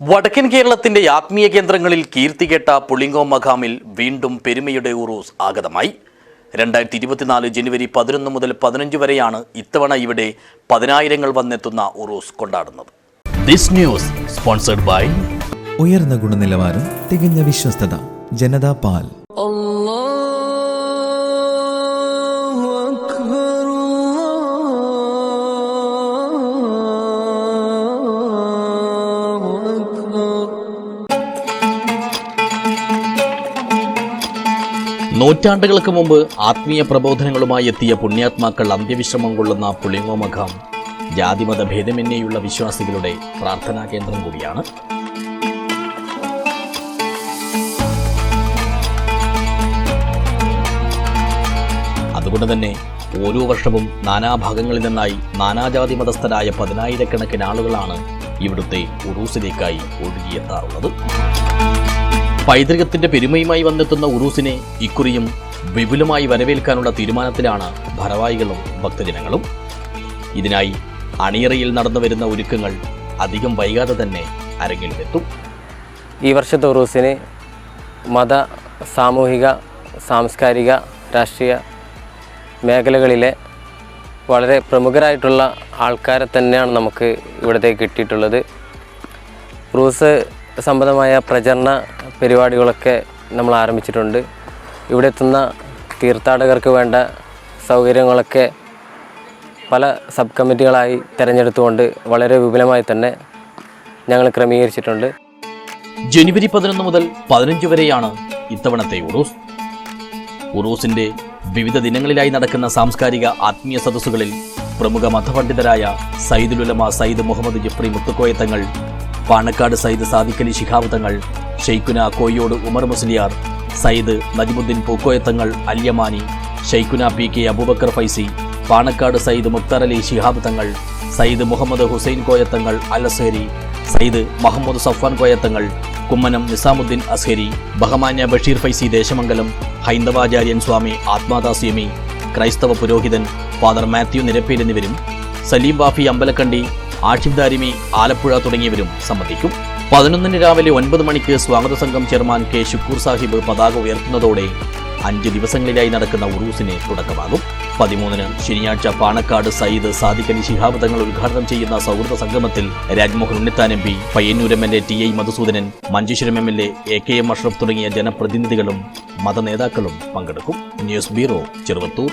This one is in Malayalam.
വടക്കൻ കേരളത്തിന്റെ ആത്മീയ കേന്ദ്രങ്ങളിൽ കീർത്തികേട്ട പുളിങ്കോ മഖാമിൽ വീണ്ടും പെരുമയുടെ ഉറൂസ് ആഗതമായി. രണ്ടായിരത്തി ഇരുപത്തിനാല് ജനുവരി പതിനൊന്ന് മുതൽ പതിനഞ്ച് വരെയാണ് ഇത്തവണ ഇവിടെ പതിനായിരങ്ങൾ വന്നെത്തുന്ന ഉറൂസ് കൊണ്ടാടുന്നത്. ദിസ് ന്യൂസ് സ്പോൺസർഡ് ബൈ ഉയർന്ന ഗുണനിലവാരം തികഞ്ഞ വിശ്വസ്തത ജനതാ പാൽ. നൂറ്റാണ്ടുകൾക്ക് മുമ്പ് ആത്മീയ പ്രബോധനങ്ങളുമായി എത്തിയ പുണ്യാത്മാക്കൾ അന്ത്യവിശ്രമം കൊള്ളുന്ന പുളിങ്ങോമഖം ജാതിമത ഭേദമന്യേയുള്ള വിശ്വാസികളുടെ പ്രാർത്ഥനാ കേന്ദ്രം കൂടിയാണ്. അതുകൊണ്ട് തന്നെ ഓരോ വർഷവും നാനാഭാഗങ്ങളിൽ നിന്നായി നാനാജാതി മതസ്ഥരായ പതിനായിരക്കണക്കിന് ആളുകളാണ് ഇവിടുത്തെ ഉറൂസിലേക്കായി ഒഴുകിയെത്താറുള്ളത്. പൈതൃകത്തിന്റെ പെരുമയുമായി വന്നെത്തുന്ന ഉറൂസിനെ ഇക്കുറിയും വിപുലമായി വരവേൽക്കാനുള്ള തീരുമാനത്തിലാണ് ഭരവായികളും ഭക്തജനങ്ങളും. ഇതിനായി അണിയറയിൽ നടന്നു വരുന്ന ഒരുക്കങ്ങൾ അധികം വൈകാതെ തന്നെ അരങ്ങിലെത്തും ഈ വർഷത്തെ ഉറൂസിന് മത സാമൂഹിക സാംസ്കാരിക രാഷ്ട്രീയ മേഖലകളിലെ വളരെ പ്രമുഖരായിട്ടുള്ള ആൾക്കാരെ തന്നെയാണ് നമുക്ക് ഇവിടത്തേക്ക് കിട്ടിയിട്ടുള്ളത്. ഉറൂസ് സംബന്ധമായ പ്രചരണ പരിപാടികളൊക്കെ നമ്മൾ ആരംഭിച്ചിട്ടുണ്ട്. ഇവിടെ എത്തുന്ന തീർത്ഥാടകർക്ക് വേണ്ട സൗകര്യങ്ങളൊക്കെ പല സബ് കമ്മിറ്റികളായി തിരഞ്ഞെടുത്തുകൊണ്ട് വളരെ വിപുലമായി തന്നെ ഞങ്ങൾ ക്രമീകരിച്ചിട്ടുണ്ട്. ജനുവരി പതിനൊന്ന് മുതൽ പതിനഞ്ച് വരെയാണ് ഇത്തവണത്തെ ഉറൂസ്. ഉറൂസിന്റെ വിവിധ ദിനങ്ങളിലായി നടക്കുന്ന സാംസ്കാരിക ആത്മീയ സദസ്സുകളിൽ പ്രമുഖ മതപണ്ഡിതരായ സയ്യിദുലുലമ സയ്യിദ് മുഹമ്മദ് ജഫ്രി മുത്തുക്കോയത്തങ്ങൾ പാണക്കാട് സയ്യിദ് സാദിഖലി ശിഹാബ് തങ്ങൾ ഷെയ്ഖുന കോയോട് ഉമർ മുസ്ലിയാർ സയ്യിദ് നജിമുദ്ദീൻ പൂക്കോയത്തങ്ങൾ അല്യമാനി ഷെയ്ഖുന പി കെ അബൂബക്കർ ഫൈസി പാണക്കാട് സയ്യിദ് മുക്തർ അലി ശിഹാബ് തങ്ങൾ സയ്യിദ് മുഹമ്മദ് ഹുസൈൻ കോയത്തങ്ങൾ അലസേരി സയ്യിദ് മഹമ്മദ് സഫ്വാൻ കോയത്തങ്ങൾ കുമ്മനം നിസാമുദ്ദീൻ അസ്ഹരി ബഹമാന്യ ബഷീർ ഫൈസി ദേശമംഗലം ഹൈന്ദവാചാര്യൻ സ്വാമി ആത്മാദാസ്യമി ക്രൈസ്തവ പുരോഹിതൻ ഫാദർ മാത്യു നിരപ്പേൽ എന്നിവരും സലീം ബാഫി അമ്പലക്കണ്ടി ആഷിഫ് ദാരിമി ആലപ്പുഴ തുടങ്ങിയവരും സംബന്ധിക്കും. പതിനൊന്നിന് രാവിലെ ഒൻപത് മണിക്ക് സ്വാഗത സംഘം ചെയർമാൻ കെ. ഷുക്കൂർ സാഹിബ് പതാക ഉയർത്തുന്നതോടെ അഞ്ച് ദിവസങ്ങളിലായി നടക്കുന്ന ഉറൂസിന് തുടക്കമാകും. പതിമൂന്നിന് ശനിയാഴ്ച പാണക്കാട് സയ്യിദ് സാദിഖ് അലി ശിഹാബ് തങ്ങൾ ഉദ്ഘാടനം ചെയ്യുന്ന സൗഹൃദ സംഗമത്തിൽ Rajmohan Unnithan M P Payyanur M L A T I Madhusudanan Manjeshwaram M L A A K M Ashraf തുടങ്ങിയ ജനപ്രതിനിധികളും മതനേതാക്കളും പങ്കെടുക്കും. News bureau Cheruvathur.